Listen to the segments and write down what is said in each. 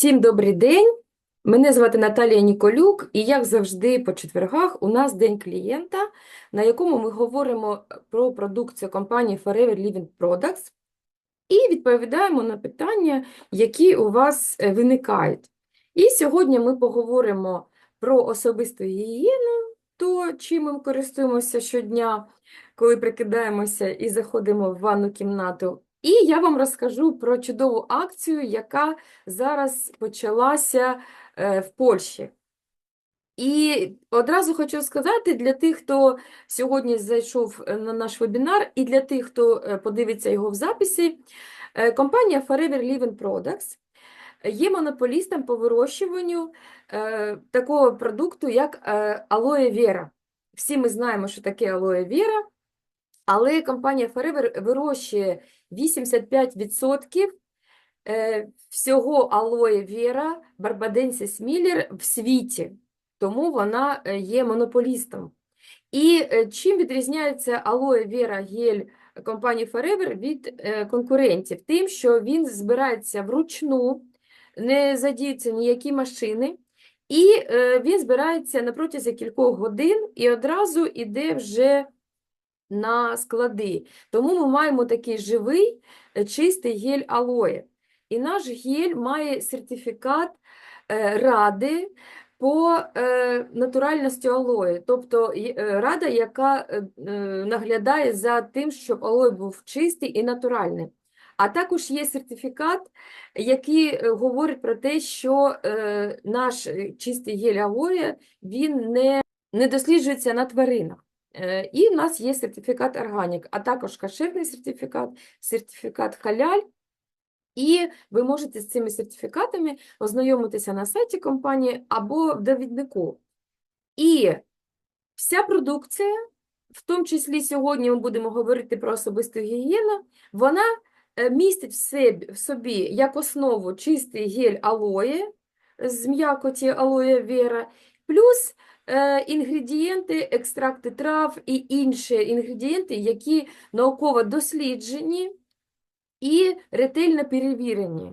Всім добрий день. Мене звати Наталія Ніколюк, і як завжди по четвергах у нас день клієнта, на якому ми говоримо про продукцію компанії Forever Living Products і відповідаємо на питання, які у вас е, виникають. І сьогодні ми поговоримо про особисту гігієну, то чим ми користуємося щодня, коли прикидаємося і заходимо в ванну кімнату. І я вам розкажу про чудову акцію, яка зараз почалася е, в Польщі. І одразу хочу сказати для тих, хто сьогодні зайшов е, на наш вебінар, і для тих, хто е, подивиться його в записі, компанія Forever Living Products є монополістом по вирощуванню такого продукту, як алоє вера. Всі ми знаємо, що таке алоє вера, але компанія Forever вирощує 85% е, всього алоє вера Барбаденсіс Міллер в світі, тому вона е, є монополістом. І е, чим відрізняється алоє вера гель компанії Forever від конкурентів? Тим, що він збирається вручну, не задіються ніякі машини, і він збирається на протязі кількох годин і одразу йде вже на склади. Тому ми маємо такий живий, е, чистий гель алоє. І наш гель має сертифікат е, Ради по е, натуральності алої, тобто Рада, яка наглядає за тим, щоб алой був чистий і натуральний. А також є сертифікат, який говорить про те, що наш чистий гель алоє, він не, не досліджується на тваринах. І в нас є сертифікат органік, а також кошерний сертифікат, сертифікат халяль. І ви можете з цими сертифікатами ознайомитися на сайті компанії або в довіднику. І вся продукція, в тому числі сьогодні ми будемо говорити про особисту гігієну, вона е, містить в собі, як основу чистий гель алоє з м'якоті алоє вера, плюс інгредієнти, екстракти трав і інші інгредієнти, які науково досліджені і ретельно перевірені.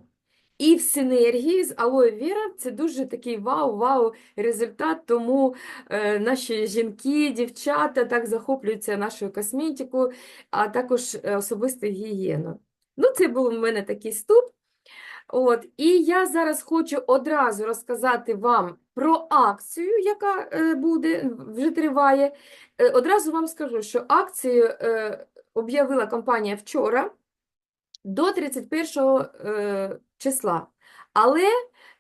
І в синергії з алоє вера це дуже такий вау-вау результат, тому е, наші жінки, дівчата так захоплюються нашою косметикою, а також е, особистою гігієною. Ну, це був у мене такий ступ. От, і я зараз хочу одразу розказати вам про акцію, яка е, буде, вже триває. Е, одразу вам скажу, що акцію е, об'явила компанія вчора до 31 е, числа. Але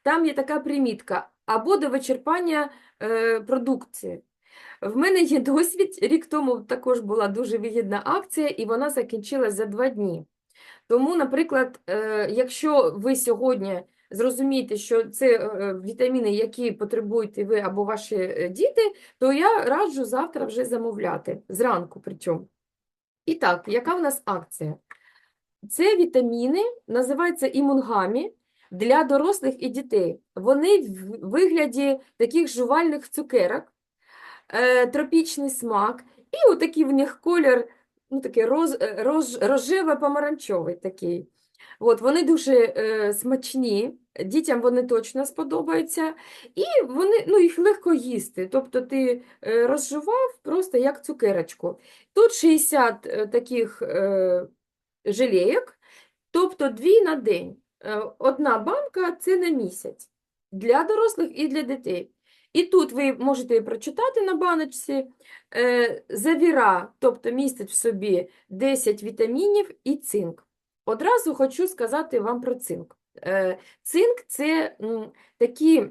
там є така примітка або до вичерпання продукції. В мене є досвід, рік тому також була дуже вигідна акція, і вона закінчилась за два дні. Тому, наприклад, е, якщо ви сьогодні зрозумієте, що це е, вітаміни, які потребуєте ви або ваші е, діти, то я раджу завтра вже замовляти, зранку причому. І так, яка в нас акція? Це вітаміни, називаються імунгамі для дорослих і дітей. Вони в вигляді таких жувальних цукерок, е, тропічний смак, і отакий в них колір, ну, такий роз, е, рож, рожево-помаранчевий такий. От, вони дуже е, смачні, дітям вони точно сподобаються, і вони, ну, їх легко їсти. Тобто ти е, розжував просто як цукерочку. Тут 60 е, таких е, желейок, тобто дві на день. Е, Одна банка – це на місяць для дорослих і для дітей. І тут ви можете прочитати на баночці е, завіра, тобто містить в собі 10 вітамінів і цинк. Одразу хочу сказати вам про цинк. Е, Цинк – це м, такий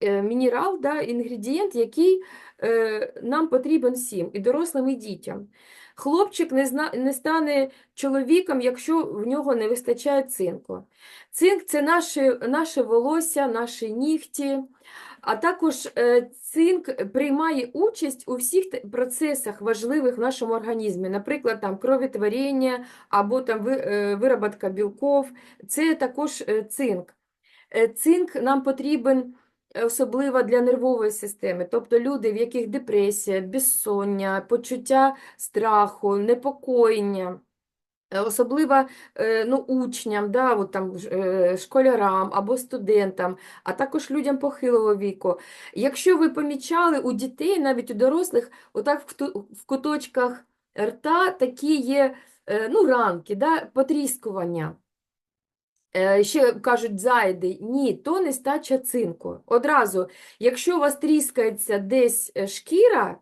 е, мінерал, да, інгредієнт, який е, нам потрібен всім, і дорослим, і дітям. Хлопчик не, зна, не стане чоловіком, якщо в нього не вистачає цинку. Цинк – це наше, наше волосся, наші нігті, а також е, цинк приймає участь у всіх процесах важливих в нашому організмі, наприклад, там кровотворення або там е, вироботка білков. Це також е, цинк. Цинк нам потрібен особливо для нервової системи, тобто люди, в яких депресія, безсоння, почуття страху, непокоєння. Е, Особливо е, ну, учням, да, от там, е, школярам або студентам, а також людям похилого віку. Якщо ви помічали у дітей, навіть у дорослих, отак в, куточках рта такі є ну, ранки, да, потріскування. Ще кажуть зайди. Ні, то нестача цинку. Одразу, якщо у вас тріскається десь шкіра,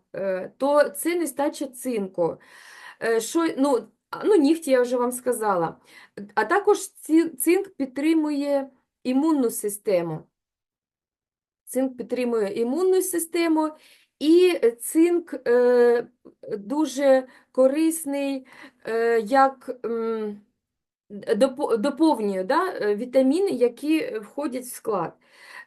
то це нестача цинку. Що, ну, ну, нігті я вже вам сказала. А також цинк підтримує імунну систему. Цинк підтримує імунну систему, і цинк е, дуже корисний, е, як м, допо- доповнює да, е, вітаміни, які е, входять в склад.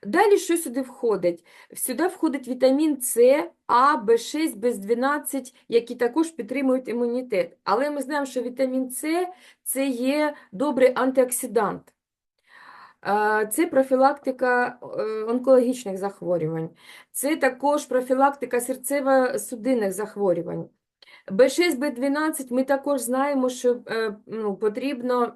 Далі що сюди входить? Сюди входить вітамін С, А, В6, В12, які також підтримують імунітет. Але ми знаємо, що вітамін С – це є добрий антиоксидант. Це профілактика е, онкологічних захворювань. Це також профілактика серцево-судинних захворювань. B6, B12 ми також знаємо, що е, ну, потрібно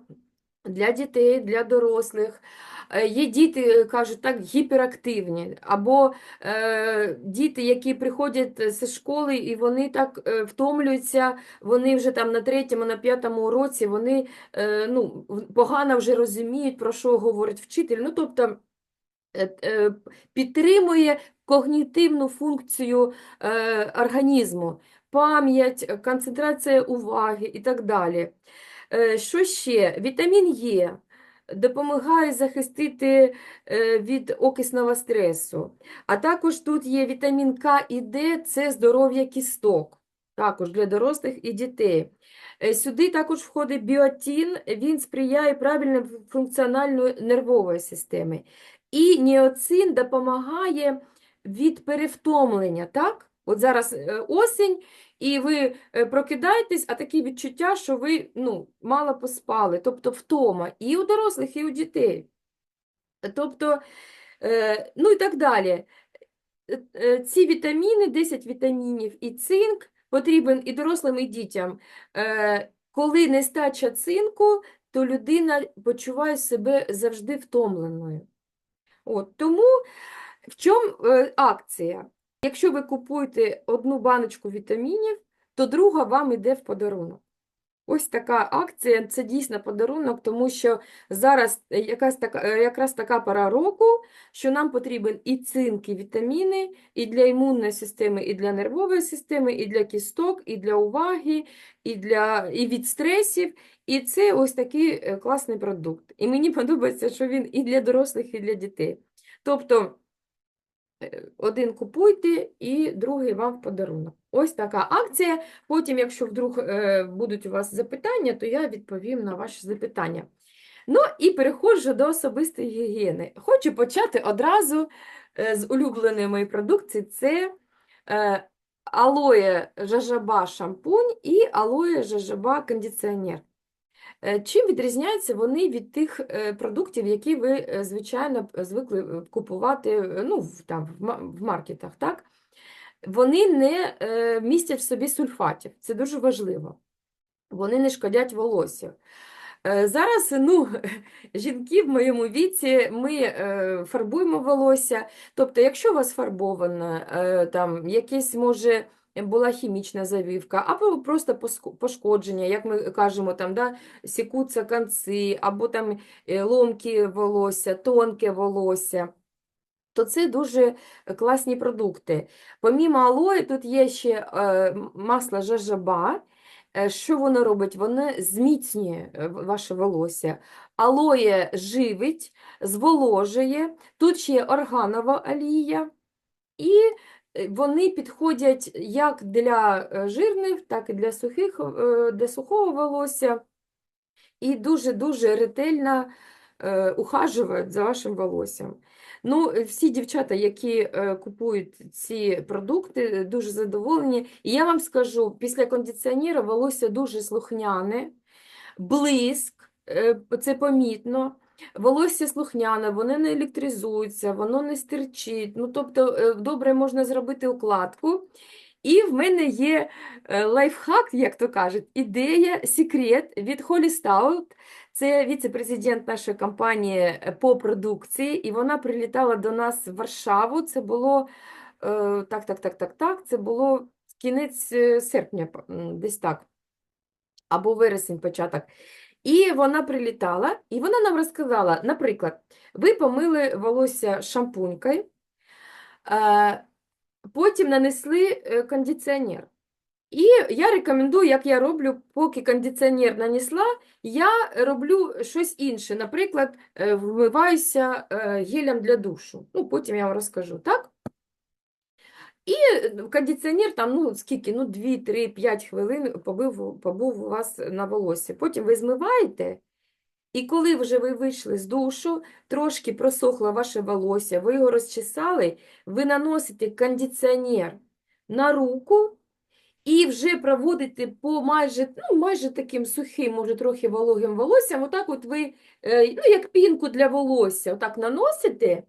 для дітей, для дорослих. Е, Є діти, кажуть так, гіперактивні, або е, діти, які приходять зі школи і вони так е, втомлюються, вони вже там на третьому, на п'ятому уроці, вони е, ну, погано вже розуміють, про що говорить вчитель. Ну, тобто підтримує когнітивну функцію е, організму, пам'ять, е, концентрація уваги і так далі. Е, Що ще? Вітамін Е допомагає захистити е, від окисного стресу. А також тут є вітамін К і Д, це здоров'я кісток, також для дорослих і дітей. Е, Сюди також входить біотин, він сприяє правильному функціональну нервової системи. І ніоцин допомагає від перевтомлення, так? От зараз е, осінь, і ви е, прокидаєтесь, а таке відчуття, що ви ну, мало поспали, тобто втома і у дорослих, і у дітей. Тобто, е, ну і так далі. Ці вітаміни, 10 вітамінів і цинк потрібен і дорослим, і дітям. Коли нестача цинку, то людина почуває себе завжди втомленою. От, тому в чому е, акція? Якщо ви купуєте одну баночку вітамінів, то друга вам йде в подарунок. Ось така акція, це дійсно подарунок, тому що зараз якась така, е, якраз така пора року, що нам потрібен і цинк, і вітаміни, і для імунної системи, і для нервової системи, і для кісток, і для уваги, і, для, і від стресів. І це ось такий е, класний продукт. І мені подобається, що він і для дорослих, і для дітей. Тобто е, один купуйте, і другий вам в подарунок. Ось така акція. Потім, якщо вдруг е, будуть у вас запитання, то я відповім на ваші запитання. Ну і переходжу до особистої гігієни. Хочу почати одразу е, з улюбленої моєї продукції. Це е, алоє жажаба шампунь і алоє жажаба кондиціонер. Чим відрізняються вони від тих продуктів, які ви, звичайно, звикли купувати ну, там, в маркетах, так? Вони не е, містять в собі сульфатів, це дуже важливо. Вони не шкодять волосся. Е, Зараз, ну, жінки в моєму віці, ми е, фарбуємо волосся. Тобто, якщо у вас фарбоване, е, там якесь може була хімічна завівка, або просто пошкодження, як ми кажемо, там, да, сікуться конці, або там ломкі волосся, тонке волосся. То це дуже класні продукти. Помімо алої, тут є ще е, масло жажаба. Е, Що воно робить? Воно зміцнює е, ваше волосся. Алоє живить, зволожує. Тут ще є органова олія. І е, вони підходять як для е, жирних, так і для сухих, е, для сухого волосся. І дуже-дуже ретельно е, ухажують за вашим волоссям. Ну, е, всі дівчата, які е, купують ці продукти, е, дуже задоволені. І я вам скажу, після кондиціонера волосся дуже слухняне, блиск, це помітно. Волосся слухняне, воно не електризується, воно не стирчить. Ну, тобто, добре можна зробити укладку. І в мене є е, лайфхак, як то кажуть, ідея, секрет від Холі Стаут. Це віце-президент нашої компанії е, по продукції, і вона прилітала до нас в Варшаву. Це було е, так, так, так, так, так. Це було кінець е, серпня, десь так, або вересень, початок. І вона прилітала, і вона нам розказала, наприклад, ви помили волосся шампунькою, е, потім нанесли е, кондиціонер. І я рекомендую, як я роблю, поки кондиціонер нанесла, я роблю щось інше. Наприклад, е, вмиваюся е, гелем для душу. Ну, потім я вам розкажу, так? І кондиціонер там, ну, скільки, ну, 2, 3, 5 хвилин побив, побув у вас на волосі. Потім ви змиваєте, і коли вже ви вийшли з душу, трошки просохло ваше волосся, ви його розчесали, ви наносите кондиціонер на руку, і вже проводите по майже, ну, майже таким сухим, може трохи вологим волоссям, отак от ви, е, ну, як пінку для волосся, отак наносите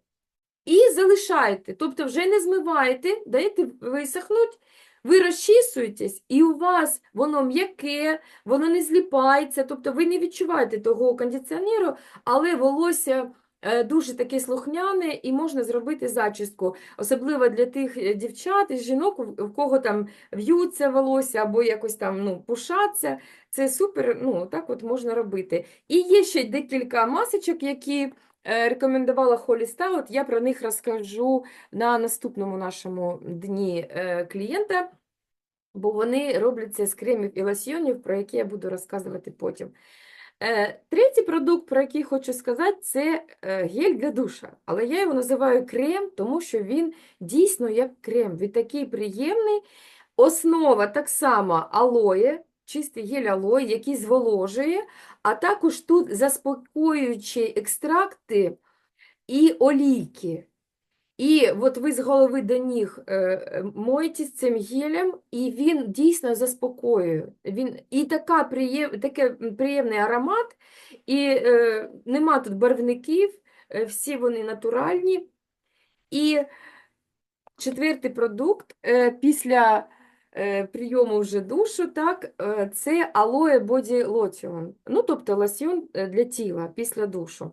і залишаєте. Тобто вже не змиваєте, даєте висохнуть, ви розчісуєтесь, і у вас воно м'яке, воно не зліпається, тобто ви не відчуваєте того кондиціонеру, але волосся е, дуже таке слухняне і можна зробити зачіску. Особливо для тих е, дівчат і жінок, в кого там в'ються волосся або якось там ну, пушаться. Це супер, ну, так от можна робити. І є ще декілька масочок, які рекомендувала Холі Стаут. Я про них розкажу на наступному нашому дні е, клієнта, бо вони робляться з кремів і лосьйонів, про які я буду розказувати потім. Е, Третій продукт, про який хочу сказати, це е, гель для душа. Але я його називаю крем, тому що він дійсно як крем. Він такий приємний. Основа так само алоє, чистий гель алоє, який зволожує, а також тут заспокоюючі екстракти і олійки. І от ви з голови до ніг е, е, моєтесь цим гелем, і він дійсно заспокоює. Він, і така приєм, таке приємний аромат, і е, нема тут барвників, е, всі вони натуральні. І четвертий продукт е, після прийому вже душу, так, е, це Aloe Body Lotion, ну, тобто лосьйон е, для тіла після душу.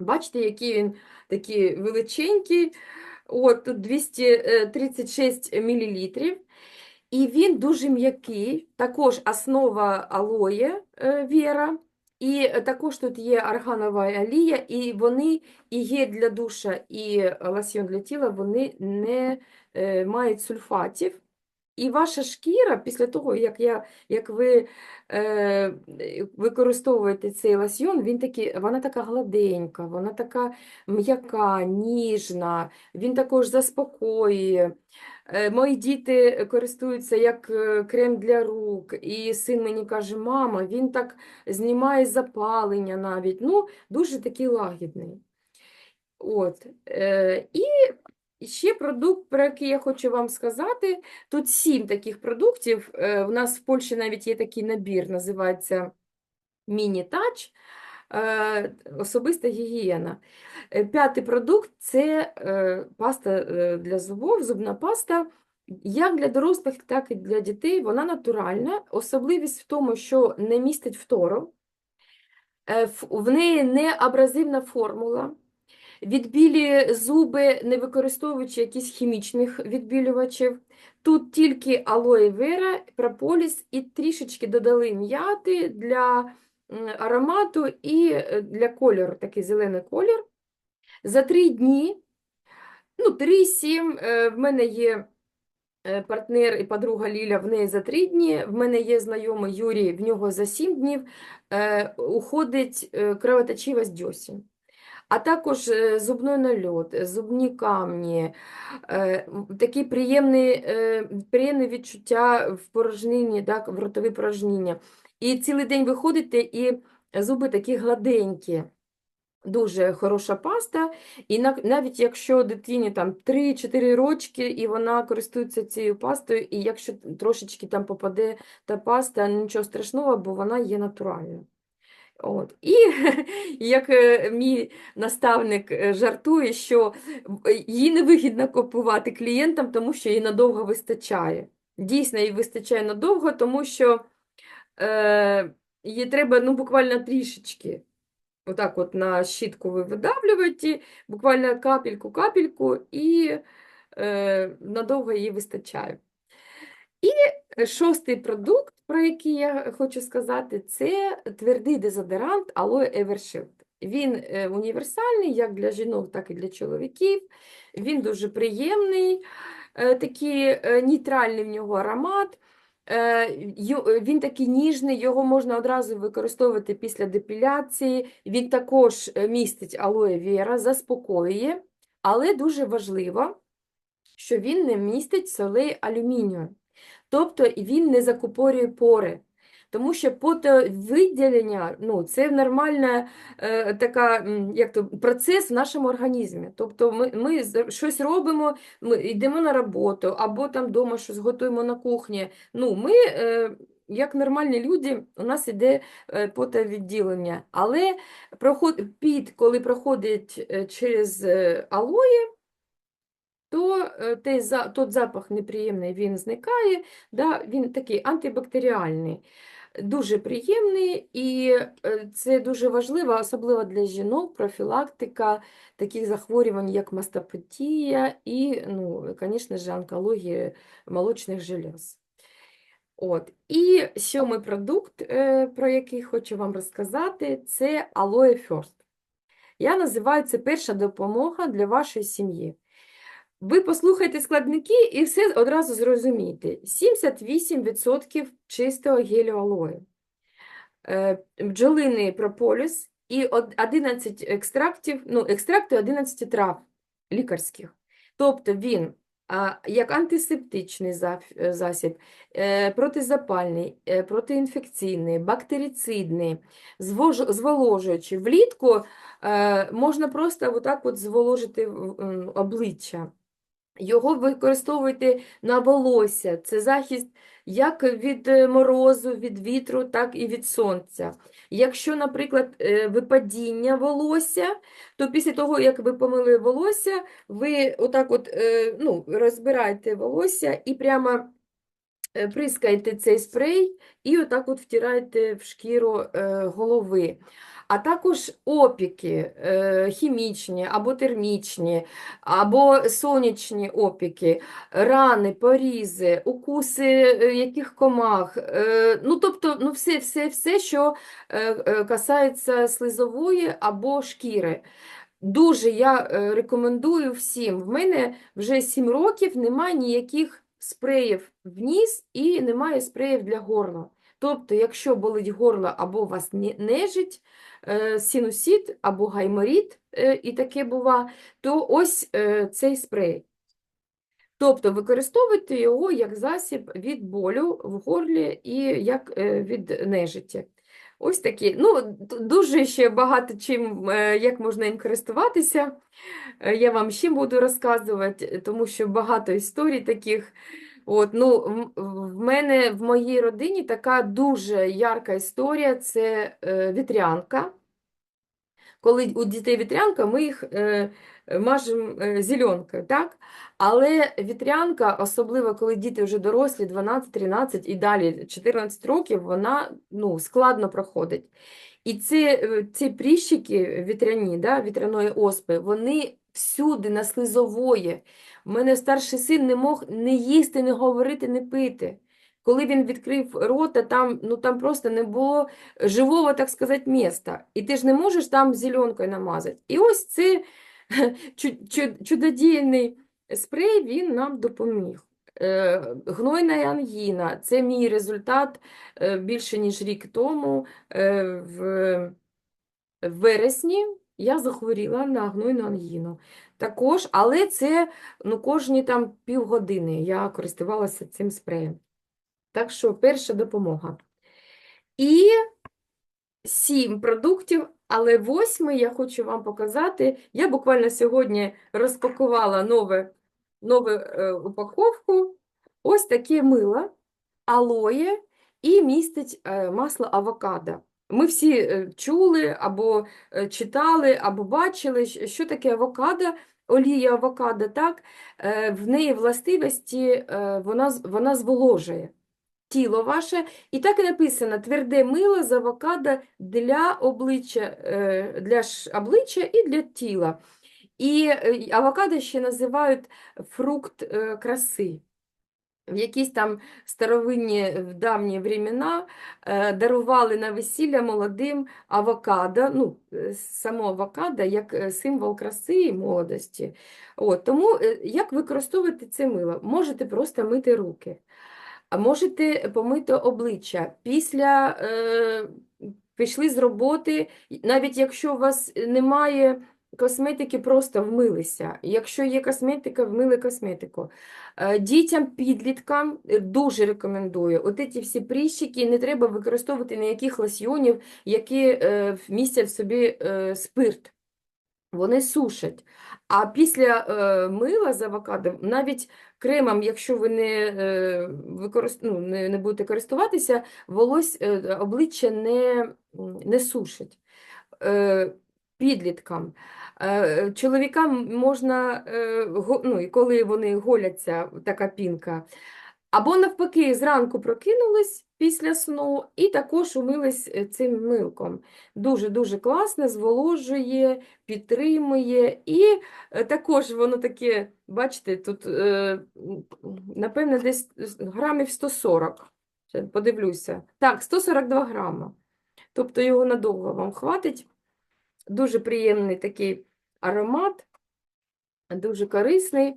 Бачите, який він такий величенький, от тут 236 мл. І він дуже м'який, також основа алоє е, віра, і е, також тут є арганова олія, і вони, і гель для душа, і лосьйон для тіла, вони не е, мають сульфатів. І ваша шкіра, після того, як, я, як ви е, використовуєте цей лосьйон, він такий, вона така гладенька, вона така м'яка, ніжна, він також заспокоює. Е, Мої діти користуються як е, крем для рук, і син мені каже, мама, він так знімає запалення навіть. Ну, дуже такий лагідний. От. Е, І ще продукт, про який я хочу вам сказати. Тут сім таких продуктів. Е, У нас в Польщі навіть є такий набір, називається Міні-тач. Е, Особиста гігієна. Е, П'ятий продукт це е, паста е, для зубов, зубна паста. Як для дорослих, так і для дітей. Вона натуральна. Особливість в тому, що не містить фтору. Е, В неї не абразивна формула. Відбілює зуби, не використовуючи якісь хімічних відбілювачів. Тут тільки алоє вера, прополіс і трішечки додали м'яти для аромату і е, для кольору, такий зелений колір. За три дні, ну, 3-7, е, в мене є е, партнер і подруга Ліля, в неї за 3 дні, в мене є знайомий Юрій, в нього за 7 днів уходить кровоточивость дьосін. А також е, зубний нальот, е, зубні камні, е, такі приємні, приємне відчуття в порожнині, так, в ротові порожніння. І цілий день виходите, і зуби такі гладенькі. Дуже хороша паста, і навіть якщо дитині там 3-4 рочки, і вона користується цією пастою, і якщо трошечки там попаде та паста, нічого страшного, бо вона є натуральна. От. І як е, мій наставник е, жартує, що в- їй невигідно купувати клієнтам, тому що їй надовго вистачає. Дійсно, їй вистачає надовго, тому що е, її треба ну, буквально трішечки. Отак от на щітку ви видавлюєте, буквально капельку-капельку, і е, надовго її вистачає. І шостий продукт, про який я хочу сказати, це твердий дезодорант Aloe Evershield. Він е, універсальний як для жінок, так і для чоловіків. Він дуже приємний, е, такий е, нейтральний в нього аромат. Він такий ніжний, його можна одразу використовувати після депіляції. Він також містить алоє вера, заспокоює, але дуже важливо, що він не містить солей алюмінію. Тобто він не закупорює пори. Тому що потовиділення ну, це нормальна е, така, як то, процес в нашому організмі. Тобто ми, ми щось робимо, ми йдемо на роботу або там вдома щось готуємо на кухні. Ну, ми, е, як нормальні люди, у нас іде е, потовідділення. Але проход, під, коли проходить е, через е, алої, то е, той, тот запах неприємний він зникає, да, він такий антибактеріальний, дуже приємний, і е, це дуже важливо, особливо для жінок, профілактика таких захворювань, як мастопатія і, ну, звісно ж, онкологія молочних желез. От. І сьомий продукт, е, про який хочу вам розказати, це Aloe First. Я називаю це перша допомога для вашої сім'ї. Ви послухайте складники і все одразу зрозумієте. 78% чистого гелю е, бджолиний прополіс і 11 екстрактів, ну, екстракти 11 трав лікарських. Тобто він як антисептичний е, засіб, е, протизапальний, протиінфекційний, бактерицидний, зволожуючий. Влітку можна просто отак от зволожити обличчя. Його використовуйте на волосся. Це захист як від е, морозу, від вітру, так і від сонця. Якщо, наприклад, е, випадіння волосся, то після того, як ви помили волосся, ви отак от, е, ну, розбираєте волосся і прямо прискаєте цей спрей і отак от втираєте в шкіру голови. А також опіки е, хімічні або термічні, або сонячні опіки, рани, порізи, укуси е, яких комах, е, ну тобто ну все, все, все, що касається слизової або шкіри. Дуже я рекомендую всім. В мене вже 7 років немає ніяких спреїв в ніс і немає спреїв для горла. Тобто, якщо болить горло або вас нежить, е, або гайморіт, е, і таке бува, то ось е, цей спрей. Тобто використовуйте його як засіб від болю в горлі і як від нежиття. Ось такі. Ну, дуже ще багато чим, як можна їм користуватися. Я вам ще буду розказувати, тому що багато історій таких. От, ну, в мене в моїй родині така дуже ярка історія це е, вітрянка. Коли у дітей вітрянка, ми їх е, мажемо е, зеленкою, так? Але вітрянка, особливо коли діти вже дорослі, 12, 13 і далі 14 років, вона ну, складно проходить. І ці, е, ці пріщики вітряні, да, вітряної оспи, вони всюди на слизової. У мене старший син не мог не їсти, не говорити, не пити. Коли він відкрив рота, там, ну, там просто не було живого, так сказати, міста. І ти ж не можеш там зеленкою намазати. І ось цей чу- чу- чудодійний спрей, він нам допоміг. Е, Гнойна ангіна – це мій результат е, більше, ніж рік тому. Е, в вересні я захворіла на гнойну ангіну. Також, але це ну, кожні там півгодини я користувалася цим спреєм. Так що перша допомога. І сім продуктів, але восьмий я хочу вам показати. Я буквально сьогодні розпакувала нове, нову е, упаковку. Ось таке мило, алоє і містить е, масло авокадо. Ми всі е, чули або е, читали, або бачили, що таке авокадо, олія авокадо, так? Е, В неї властивості вона, вона зволожує тіло ваше. І так і написано: тверде мило з авокадо для обличчя, для обличчя і для тіла. І авокадо ще називають фрукт краси. В якісь там старовинні е, в давні времена е, дарували на весілля молодим авокадо, ну, е, само авокадо як символ краси і молодості. От, тому як використовувати це мило? Можете просто мити руки, можете помити обличчя. Після е, пішли з роботи, навіть якщо у вас немає косметики, просто вмилися. Якщо є косметика, вмили косметику. Е, Дітям, підліткам е, дуже рекомендую. От ці всі прищики не треба використовувати ніяких лосьйонів, які е, містять в собі спирт. Вони сушать. А після мила з авокадо, навіть кремом, якщо ви не, ну, не, будете користуватися, волось, обличчя не, не сушить. Підліткам. Е, Чоловікам можна, е, ну, і коли вони голяться, така пінка, або навпаки, зранку прокинулись після сну і також умились е, цим милком. Дуже-дуже класно, зволожує, підтримує. І е, також воно таке, бачите, тут, е, напевно, десь грамів 140. Подивлюся. Так, 142 грама. Тобто його надовго вам хватить. Дуже приємний такий аромат, дуже корисний.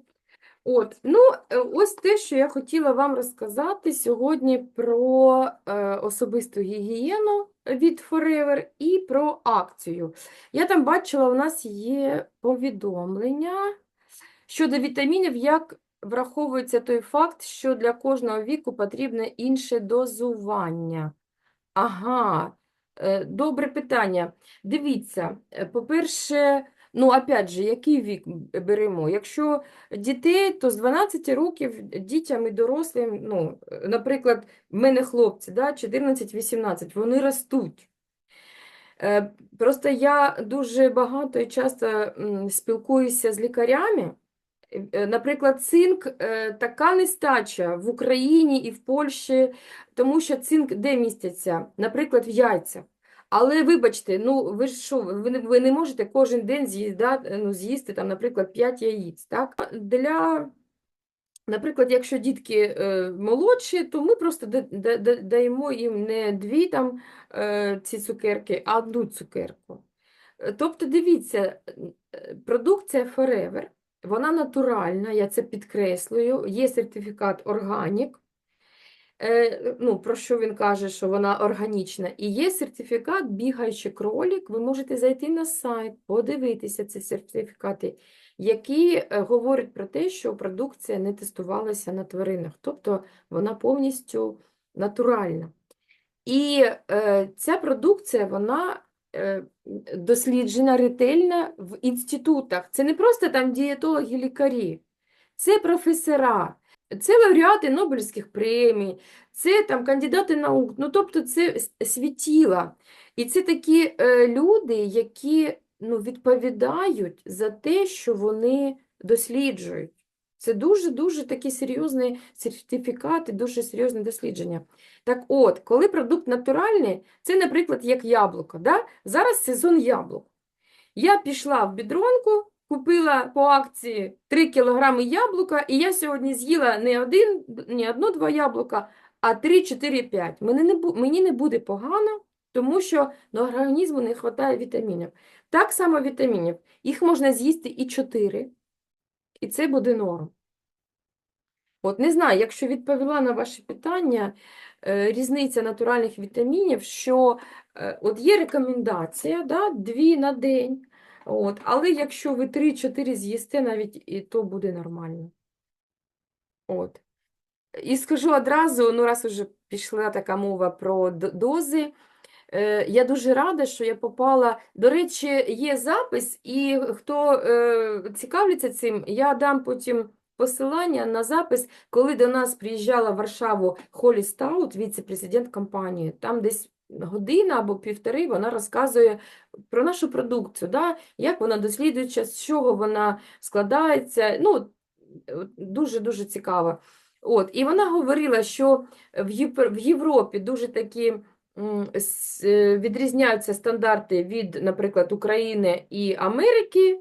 От, ну, е, ось те, що я хотіла вам розказати сьогодні про е, особисту гігієну від Forever і про акцію. Я там бачила, у нас є повідомлення щодо вітамінів, як враховується той факт, що для кожного віку потрібне інше дозування. Ага, добре питання. Дивіться, е, по-перше, ну, опять же, який вік беремо? Якщо дітей, то з 12 років дітям і дорослим, ну, е, наприклад, в мене хлопці, да, 14-18, вони ростуть. Е, Просто я дуже багато і часто спілкуюся з лікарями. Е, Наприклад, цинк е, така нестача в Україні і в Польщі, тому що цинк де міститься? Наприклад, в яйцях. Але вибачте, ну ви ж що, ви ви не можете кожен день з'їдати, ну, з'їсти, там, наприклад, 5 яїць. Так? Для, наприклад, якщо дітки е, молодші, то ми просто да- да- да- даємо їм не дві там, е, ці цукерки, а одну цукерку. Е, Тобто, дивіться, е, продукція Forever, вона натуральна, я це підкреслюю, є сертифікат органік, е, ну, про що він каже, що вона органічна, і є сертифікат бігаючий кролік, ви можете зайти на сайт, подивитися ці сертифікати, які е, говорять про те, що продукція не тестувалася на тваринах, тобто вона повністю натуральна. І е, ця продукція, вона досліджена ретельно в інститутах. Це не просто там дієтологи, лікарі, це професора, це лауреати Нобелівських премій, це там кандидати наук, ну тобто це світіла. І це такі е, люди, які ну, відповідають за те, що вони досліджують. Це дуже-дуже такі серйозні сертифікати, дуже серйозне дослідження. Так от, коли продукт натуральний, це, наприклад, як яблуко. Да? Зараз сезон яблук. Я пішла в бідронку, купила по акції 3 кілограми яблука, і я сьогодні з'їла не один, не одно-два яблука, а 3, 4, 5. Мені не, буде погано, тому що на організму не вистачає вітамінів. Так само вітамінів. Їх можна з'їсти і 4, і це буде норм. От не знаю, якщо відповіла на ваше питання, е, різниця натуральних вітамінів, що е, от є рекомендація, да, 2 на день, от, але якщо ви 3-4 з'їсте, навіть і то буде нормально. От. І скажу одразу, ну раз уже пішла така мова про дози, Я дуже рада, що я попала. До речі, є запис, і хто е, цікавиться цим, я дам потім посилання на запис, коли до нас приїжджала в Варшаву Холі Стаут, віце-президент компанії. Там десь година або півтори вона розказує про нашу продукцію, да? Як вона досліджується, з чого вона складається. Ну, дуже-дуже цікаво. От, і вона говорила, що в Європі дуже такі е, відрізняються стандарти від, наприклад, України і Америки.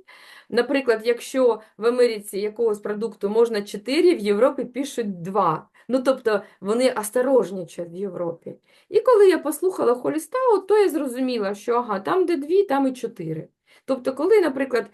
Наприклад, якщо в Америці якогось продукту можна 4, в Європі пишуть 2. Ну, тобто вони осторожнічають в Європі. І коли я послухала Холістау, то я зрозуміла, що ага, там, де 2, там і 4. Тобто, коли, наприклад,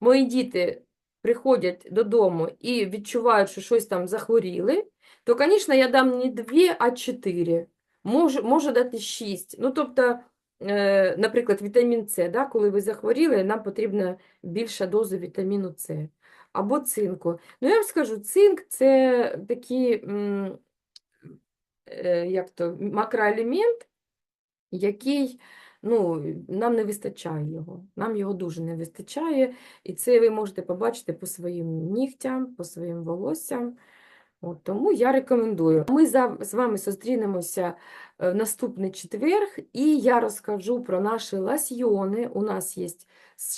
мої діти приходять додому і відчувають, що щось там захворіли, то, звісно, я дам не 2, а 4. Можу, можу дати 6. Ну, тобто, е, наприклад, вітамін С, да, коли ви захворіли, нам потрібна більша доза вітаміну С. Або цинку. Ну, я вам скажу, цинк – це такий, е, як то, макроелемент, який, ну, нам не вистачає його. Нам його дуже не вистачає. І це ви можете побачити по своїм нігтям, по своїм волоссям. От, тому я рекомендую. Ми з вами зустрінемося е, в наступний четверг, і я розкажу про наші лосьйони. У нас є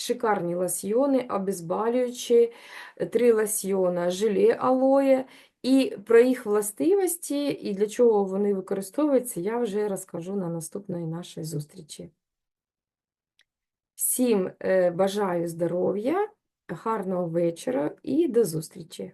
шикарні лосьйони, обезболюючі, е, три лосьйона, желе алоє. І про їх властивості і для чого вони використовуються, я вже розкажу на наступної нашій зустрічі. Всім е, бажаю здоров'я, гарного вечора і до зустрічі!